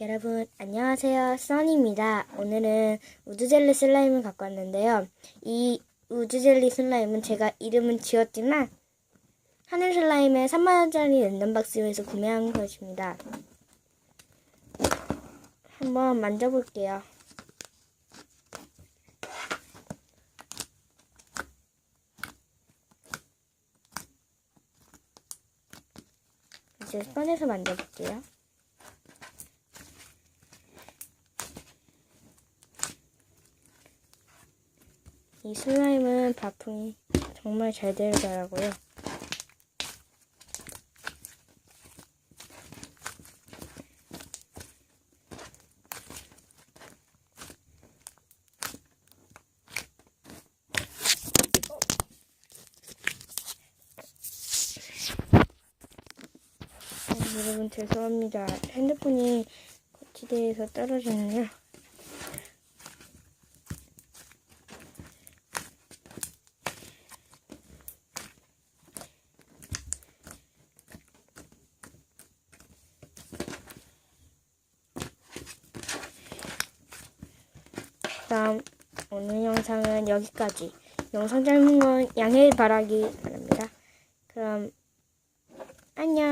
여러분 안녕하세요. 써니입니다. 오늘은 우주젤리 슬라임을 갖고 왔는데요. 이 우주젤리 슬라임은 제가 이름은 지었지만 하늘 슬라임의 3만원짜리 랜덤박스에서 구매한 것입니다. 한번 만져볼게요. 이제 꺼내서 만져볼게요 이 슬라임은 바풍이 정말 잘 되더라고요. 어, 여러분 죄송합니다. 핸드폰이 거치대에서 떨어졌네요. 다음 오늘 영상은 여기까지. 영상 짧은 건 양해 바라기 바랍니다. 그럼 안녕.